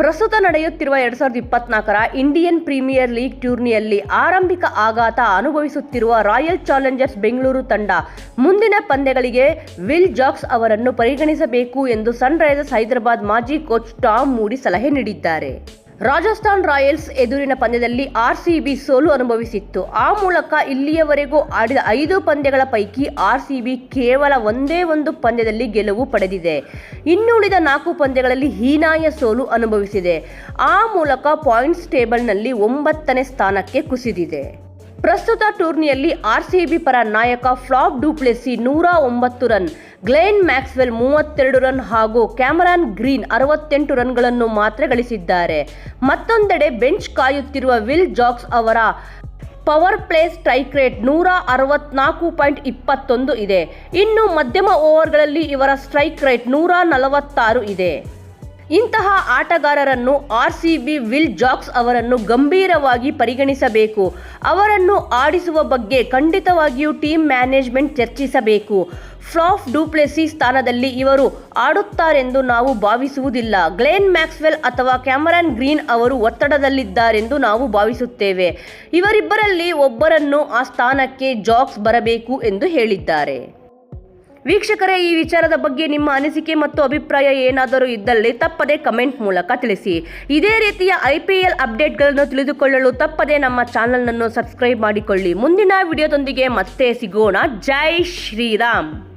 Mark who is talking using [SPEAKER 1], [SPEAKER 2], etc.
[SPEAKER 1] ಪ್ರಸ್ತುತ ನಡೆಯುತ್ತಿರುವ ಎರಡ್ ಸಾವಿರದ ಇಪ್ಪತ್ನಾಲ್ಕರ ಇಂಡಿಯನ್ ಪ್ರೀಮಿಯರ್ ಲೀಗ್ ಟೂರ್ನಿಯಲ್ಲಿ ಆರಂಭಿಕ ಆಘಾತ ಅನುಭವಿಸುತ್ತಿರುವ ರಾಯಲ್ ಚಾಲೆಂಜರ್ಸ್ ಬೆಂಗಳೂರು ತಂಡ ಮುಂದಿನ ಪಂದ್ಯಗಳಿಗೆ ವಿಲ್ ಜಾಕ್ಸ್ ಅವರನ್ನು ಪರಿಗಣಿಸಬೇಕು ಎಂದು ಸನ್ರೈಸರ್ಸ್ ಹೈದರಾಬಾದ್ ಮಾಜಿ ಕೋಚ್ ಟಾಮ್ ಮೂಡಿ ಸಲಹೆ ನೀಡಿದ್ದಾರೆ. ರಾಜಸ್ಥಾನ್ ರಾಯಲ್ಸ್ ಎದುರಿನ ಪಂದ್ಯದಲ್ಲಿ ಆರ್ಸಿಬಿ ಸೋಲು ಅನುಭವಿಸಿತ್ತು. ಆ ಮೂಲಕ ಇಲ್ಲಿಯವರೆಗೂ ಆಡಿದ ಐದು ಪಂದ್ಯಗಳ ಪೈಕಿ ಆರ್ಸಿಬಿ ಕೇವಲ ಒಂದೇ ಒಂದು ಪಂದ್ಯದಲ್ಲಿ ಗೆಲುವು ಪಡೆದಿದೆ. ಇನ್ನುಳಿದ ನಾಲ್ಕು ಪಂದ್ಯಗಳಲ್ಲಿ ಹೀನಾಯ ಸೋಲು ಅನುಭವಿಸಿದೆ. ಆ ಮೂಲಕ ಪಾಯಿಂಟ್ಸ್ ಟೇಬಲ್ನಲ್ಲಿ ಒಂಬತ್ತನೇ ಸ್ಥಾನಕ್ಕೆ ಕುಸಿದಿದೆ. ಪ್ರಸ್ತುತ ಟೂರ್ನಿಯಲ್ಲಿ ಆರ್ಸಿಬಿ ಪರ ನಾಯಕ ಫ್ಲಾಪ್ ಡೂಪ್ಲೆಸಿ ನೂರ ಒಂಬತ್ತು ರನ್ ಗ್ಲೇನ್ ಮ್ಯಾಕ್ಸ್ವೆಲ್ ಮೂವತ್ತೆರಡು ರನ್ ಹಾಗೂ ಕ್ಯಾಮರಾನ್ ಗ್ರೀನ್ ಅರವತ್ತೆಂಟು ರನ್ಗಳನ್ನು ಮಾತ್ರ ಗಳಿಸಿದ್ದಾರೆ. ಮತ್ತೊಂದೆಡೆ ಬೆಂಚ್ ಕಾಯುತ್ತಿರುವ ವಿಲ್ ಜಾಕ್ಸ್ ಅವರ ಪವರ್ ಪ್ಲೇ ಸ್ಟ್ರೈಕ್ ರೇಟ್ ನೂರ ಅರವತ್ನಾಲ್ಕು ಪಾಯಿಂಟ್ ಇಪ್ಪತ್ತೊಂದು ಇದೆ. ಇನ್ನು ಮಧ್ಯಮ ಓವರ್ಗಳಲ್ಲಿ ಇವರ ಸ್ಟ್ರೈಕ್ ರೇಟ್ ನೂರ ನಲವತ್ತಾರು ಇದೆ. ಇಂತಹ ಆಟಗಾರರನ್ನು R C B Will Jacks ಅವರನ್ನು ಗಂಭೀರವಾಗಿ ಪರಿಗಣಿಸಬೇಕು. ಅವರನ್ನು ಆಡಿಸುವ ಬಗ್ಗೆ ಖಂಡಿತವಾಗಿಯೂ ಟೀಮ್ ಮ್ಯಾನೇಜ್ಮೆಂಟ್ ಚರ್ಚಿಸಬೇಕು. ಫ್ಲಾಫ್ ಡೂಪ್ಲೆಸಿ ಸ್ಥಾನದಲ್ಲಿ ಇವರು ಆಡುತ್ತಾರೆಂದು ನಾವು ಭಾವಿಸುವುದಿಲ್ಲ. ಗ್ಲೇನ್ ಮ್ಯಾಕ್ಸ್ವೆಲ್ ಅಥವಾ ಕ್ಯಾಮರಾನ್ ಗ್ರೀನ್ ಅವರು ಒತ್ತಡದಲ್ಲಿದ್ದಾರೆಂದು ನಾವು ಭಾವಿಸುತ್ತೇವೆ. ಇವರಿಬ್ಬರಲ್ಲಿ ಒಬ್ಬರನ್ನು ಆ ಸ್ಥಾನಕ್ಕೆ ಜಾಕ್ಸ್ ಬರಬೇಕು ಎಂದು ಹೇಳಿದ್ದಾರೆ. ವೀಕ್ಷಕರೇ, ಈ ವಿಚಾರದ ಬಗ್ಗೆ ನಿಮ್ಮ ಅನಿಸಿಕೆ ಮತ್ತು ಅಭಿಪ್ರಾಯ ಏನಾದರೂ ಇದ್ದಲ್ಲಿ ತಪ್ಪದೆ ಕಮೆಂಟ್ ಮೂಲಕ ತಿಳಿಸಿ. ಇದೇ ರೀತಿಯ ಐ ಪಿ ಎಲ್ ಅಪ್ಡೇಟ್ಗಳನ್ನು ತಿಳಿದುಕೊಳ್ಳಲು ತಪ್ಪದೆ ನಮ್ಮ ಚಾನಲ್ನನ್ನು ಸಬ್ಸ್ಕ್ರೈಬ್ ಮಾಡಿಕೊಳ್ಳಿ. ಮುಂದಿನ ವಿಡಿಯೋದೊಂದಿಗೆ ಮತ್ತೆ ಸಿಗೋಣ. ಜೈ ಶ್ರೀರಾಮ್.